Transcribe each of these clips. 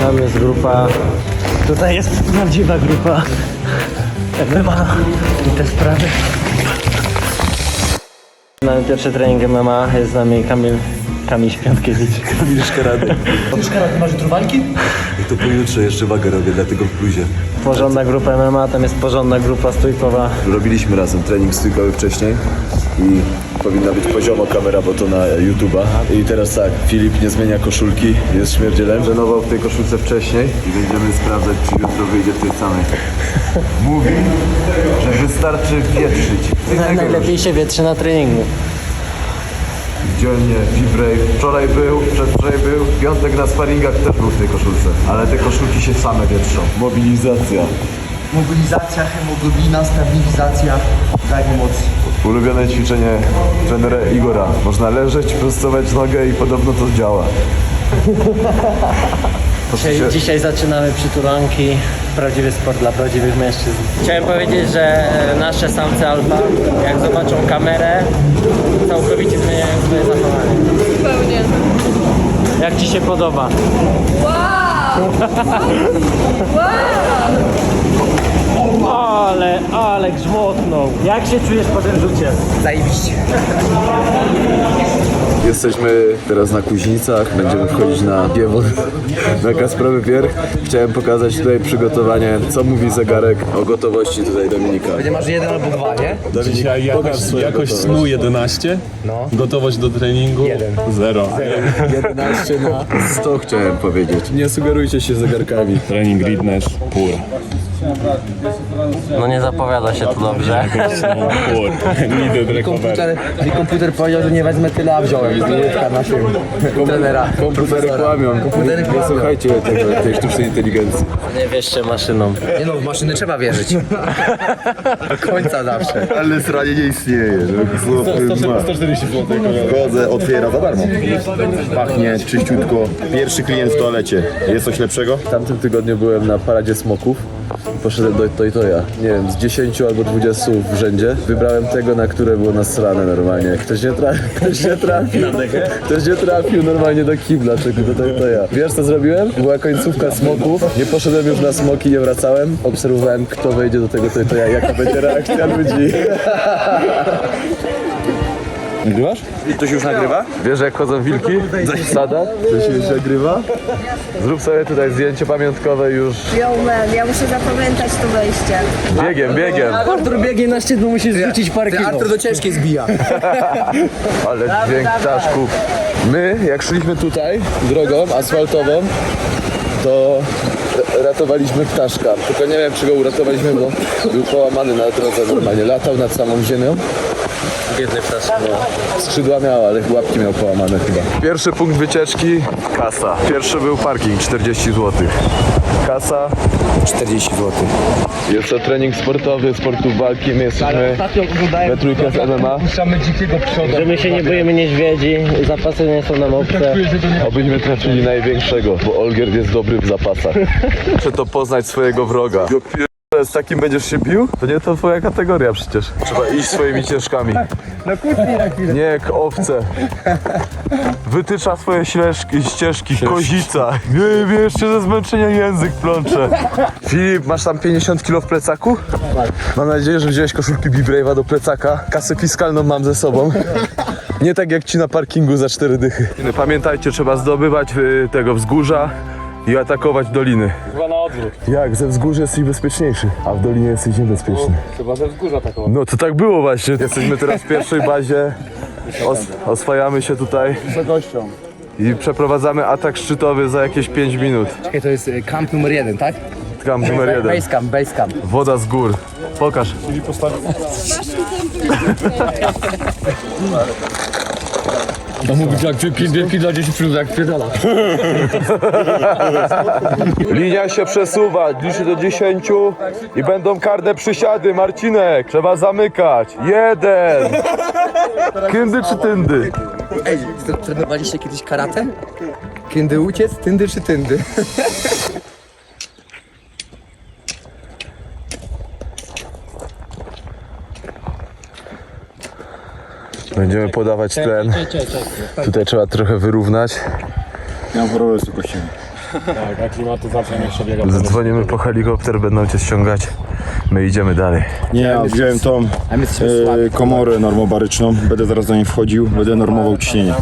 Tam jest grupa. Tutaj jest prawdziwa grupa. MMA i te sprawy. Mamy pierwszy trening MMA, jest z nami Kamil, Kamil Świątkiewicz. Kamil Szkarady. Masz jutro walki? I to pojutrze jeszcze wagę robię, dlatego w bluzie. Porządna grupa MMA, tam jest porządna grupa stójkowa. Robiliśmy razem trening stójkowy wcześniej i powinna być poziomo kamera, bo to na YouTube'a. I teraz tak, Filip nie zmienia koszulki, jest śmierdzielem. Trenował w tej koszulce wcześniej i będziemy sprawdzać, czy jutro wyjdzie w tej samej. Mówi, że wystarczy wietrzyć. Najlepiej się wietrzy na treningu. Dzielnie, Vibrave. Wczoraj był, przedwczoraj był, w piątek na sparingach też był w tej koszulce. Ale te koszulki się same wietrzą. Mobilizacja. Mobilizacja, hemoglobina, stabilizacja, brak emocji. Ulubione ćwiczenie trenera Igora. Można leżeć, prostować nogę i podobno to działa. Dzisiaj, się- dzisiaj zaczynamy przytulanki. Prawdziwy sport dla prawdziwych mężczyzn. Chciałem powiedzieć, że e, nasze samce alfa, jak zobaczą kamerę, całkowicie zmieniają swoje zachowanie. Zupełnie. Jak Ci się podoba? Wow! Ale, ale grzmotnął. Jak się czujesz po tym rzucie? Zajebiście. Jesteśmy teraz na Kuźnicach, będziemy wchodzić na Giewon, na Kasprowy Wierch. Chciałem pokazać tutaj przygotowanie, co mówi zegarek o gotowości tutaj Dominika. Nie masz jeden albo dwa, nie? Dominik, Dzisiaj pokaż jakość, swoją jakość gotowość. snu 11, gotowość do treningu Jeden. 0. 11 na 100 chciałem powiedzieć. Nie sugerujcie się zegarkami. Trening Ridness pur. No nie zapowiada się to dobrze. Needed recovery. Komputer, mi komputer powiedział, że nie wezmę tyle, a wziąłem. Minutka na tym trenera. Komputery kłamią. Komputery Nie kłamią. słuchajcie tego, tej sztucznej inteligencji. Nie wierzcie maszynom. Nie no, w maszyny trzeba wierzyć. Do końca zawsze. Ale sranie nie istnieje. no, chłopy, 140 zł. Wchodzę, otwiera za darmo. Pachnie czyściutko. Pierwszy klient w toalecie. Jest coś lepszego? W tamtym tygodniu byłem na paradzie smoków poszedłem do Toytoja. Nie wiem, z 10 albo 20 w rzędzie. Wybrałem tego, na które było nasrane normalnie. Ktoś nie trafił, ktoś nie trafił. Ktoś nie trafił normalnie do kibla, czyli do Toytoja. Wiesz co zrobiłem? Była końcówka smoków. Nie poszedłem już na smoki, nie wracałem. Obserwowałem, kto wejdzie do tego Toytoja, jaka będzie reakcja ludzi. Nagrywasz? To się już nagrywa? Wiesz jak chodzą wilki? W sadach? To się już nagrywa? Zrób sobie tutaj zdjęcie pamiątkowe już Yo man, ja muszę zapamiętać to wejście. biegiem, biegiem. Artur biegnie na szczyt, bo musi zrzucić parę kilo. Artur do ciężkiej zbija. Ale dźwięk ptaszków. My, jak szliśmy tutaj drogą asfaltową, to ra- ratowaliśmy ptaszka. Tylko nie wiem, czy go uratowaliśmy, bo był połamany na drodze normalnie. Latał nad samą ziemią. Biedny ptaszek. Skrzydła miał, ale łapki miał połamane chyba. Pierwszy punkt wycieczki, kasa. Pierwszy był parking, 40 zł. Kasa, 40 zł. jest to trening sportowy, sportów walki. My jesteśmy we trójkę z MMA. Puszczamy dzikiego przodu. Że my się nie boimy niedźwiedzi, zapasy nie są nam obce. Obyśmy trafili największego, bo Olgier jest dobry w zapasach. Muszę to poznać swojego wroga. Pier- Z takim będziesz się bił? To nie to twoja kategoria przecież. Trzeba iść swoimi ścieżkami. Nie jak owce. Wytycza swoje ścieżki, ścieżki kozica. Nie wiem, jeszcze ze zmęczenia język plącze. Filip, masz tam 50 kg w plecaku? Mam nadzieję, że wziąłeś koszulki Bibrave'a do plecaka. Kasę fiskalną mam ze sobą. Nie tak jak ci na parkingu za cztery dychy. Pamiętajcie, trzeba zdobywać y, tego wzgórza i atakować doliny. Chyba na odwrót. Jak? Ze wzgórza jesteś bezpieczniejszy, a w dolinie jesteś niebezpieczny. Chyba ze wzgórza taką. No to tak było właśnie. Jesteśmy teraz w pierwszej bazie. Os oswajamy się tutaj. I przeprowadzamy atak szczytowy za jakieś 5 minut. Czekaj, to jest y, camp numer jeden, tak? Kamp numer jeden. Base camp, base camp. Woda z gór. Pokaż. To mówić jak wielki, wielki dla 10 minut, jak pierdala. Linia się przesuwa, liczy do 10 i będą karne przysiady. Marcinek, trzeba zamykać. Jeden. Kyndy czy tyndy? Ej, trenowaliście kiedyś karate? Kiedy uciec, tyndy czy tyndy? Będziemy podawać tlen. Tutaj trzeba trochę wyrównać. Ja mam problem z wysokością. Tak, a klimatyzacja niech sobie biega. Dzwonimy po helikopter, będą cię ściągać. My idziemy dalej. Nie, ja wziąłem tą e, komorę normobaryczną. Będę zaraz do niej wchodził, będę normował ciśnienie.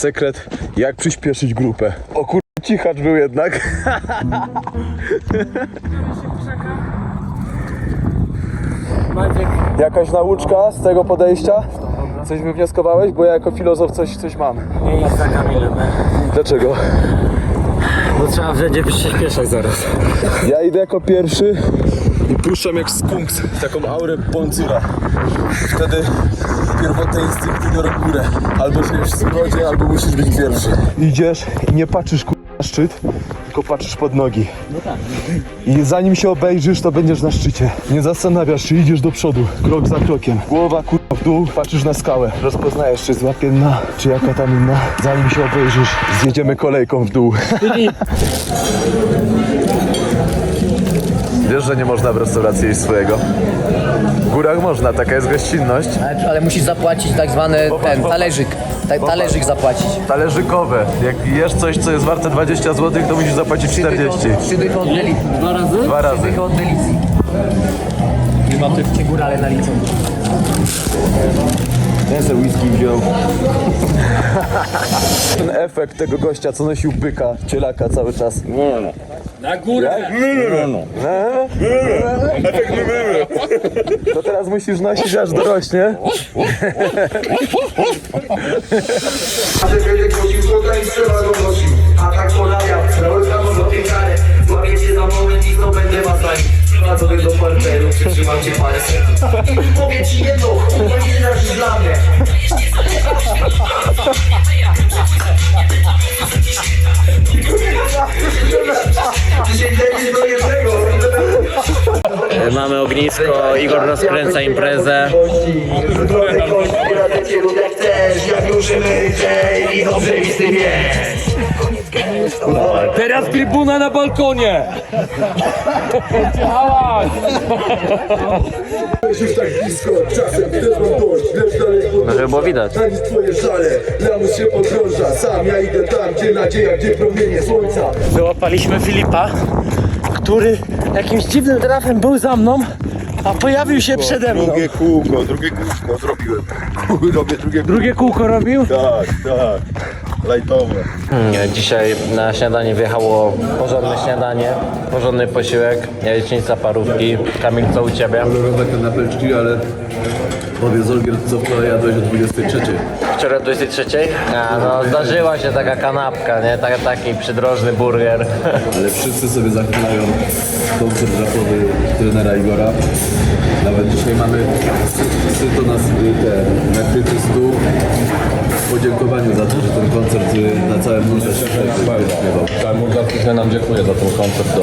Sekret, jak przyspieszyć grupę. O kur... cichacz był jednak. Jakaś nauczka z tego podejścia? Coś wywnioskowałeś? Bo ja jako filozof coś, coś mam. Nie idź za Kamilem. Dlaczego? Bo trzeba wszędzie przyspieszać zaraz. Ja idę jako pierwszy i puszczam jak skunks taką aurę boncyra. Wtedy pierwotne instynkty biorą górę. Albo żyjesz w zgodzie, albo musisz być pierwszy. Idziesz i nie patrzysz ku- na szczyt, tylko patrzysz pod nogi. I zanim się obejrzysz, to będziesz na szczycie. Nie zastanawiasz się, idziesz do przodu, krok za krokiem. Głowa kurwa w dół, patrzysz na skałę. Rozpoznajesz, czy złapienna, czy jaka tam inna. Zanim się obejrzysz, zjedziemy kolejką w dół. Wiesz, że nie można w restauracji jeść swojego? W górach można, taka jest gościnność. Ale, ale musisz zapłacić tak zwany ten talerzyk. Ta, talerzyk zapłacić. Talerzykowe. Jak jesz coś, co jest warte 20 zł, to musisz zapłacić 40. Trzy dychy od delicji. Dwa razy? Dwa razy. Dychy od delicji. Cię górale naliczą. Ten se whisky wziął. Ten efekt tego gościa, co nosił byka, cielaka cały czas. Na górę! To teraz musisz nosić aż dorośnie. Będę chodził kota i strzela go nosił A tak porabia, cały prawo za piekare Złapię cię za moment i to będę was zanim Prowadzę do parteru, przytrzymam cię parę z tym jest Teraz tribuna na balkonie! Hałas! Już tak blisko, czasem też mam dość, lecz dalej No żeby było widać. Ani twoje żale, lamus się pogrąża Sam ja idę tam, gdzie nadzieja, gdzie promienie słońca Wyłapaliśmy Filipa, który jakimś dziwnym trafem był za mną, a pojawił się przede mną. Drugie kółko, drugie kółko zrobiłem. Robię drugie kółko. Drugie kółko robił? Tak, tak. Lajtowe. Dzisiaj na śniadanie wjechało porządne śniadanie, porządny posiłek, jajecznica, parówki. Kamil, co u Ciebie? Kolorowe kanapeczki, ale powiedz Olgier, co wczoraj jadłeś o 23. Wczoraj o 23? A, no zdarzyła się taka kanapka, nie? Tak, taki przydrożny burger. Ale wszyscy sobie zachwycają koncert rapowy trenera Igora. Nawet dzisiaj mamy syto nas te, nakryty stół w podziękowaniu za to, że ten koncert y, na całym górze się śpiewał. Tak, Murza nam dziękuję za ten koncert do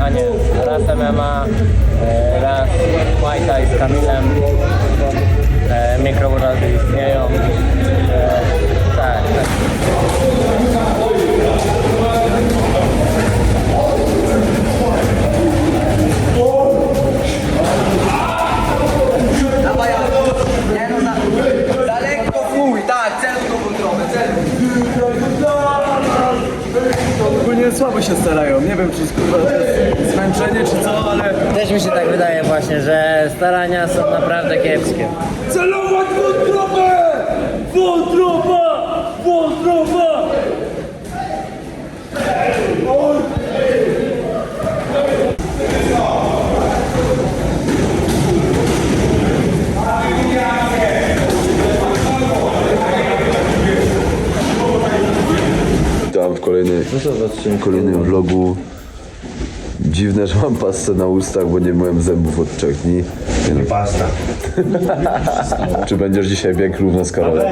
a nie, raz MMA, e, raz Muay Thai z Kamilem, e, mikrourazy istnieją, e, tak, tak. Daleko fuj, tak. Ogólnie słabo się starają. Nie wiem, czy kurwa to jest zmęczenie, czy co, ale... Też mi się tak wydaje właśnie, że starania są naprawdę kiepskie. Celować wątrobę! Wątroba! Wątroba! Witam w kolejny, kolejnym vlogu. Dziwne, że mam pastę na ustach, bo nie myłem zębów od trzech dni. Nie pasta. Czy będziesz dzisiaj bieg równo z Karolem?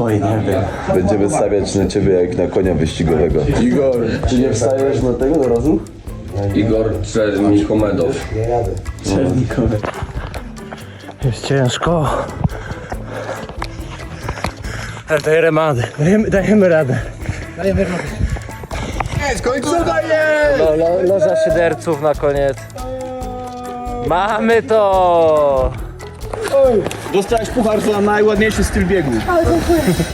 Oj, nie wiem. Będziemy stawiać na ciebie jak na konia wyścigowego. Igor, ty nie wstajesz na tego do razu? Igor Czernikomedow. Jest ciężko. Ale dajemy radę. Dajemy, dajemy radę. Dajemy radę. Jest końcówka jest! Lo, lo, loża szyderców na koniec. Mamy to! Dostałeś puchar za najładniejszy styl biegu.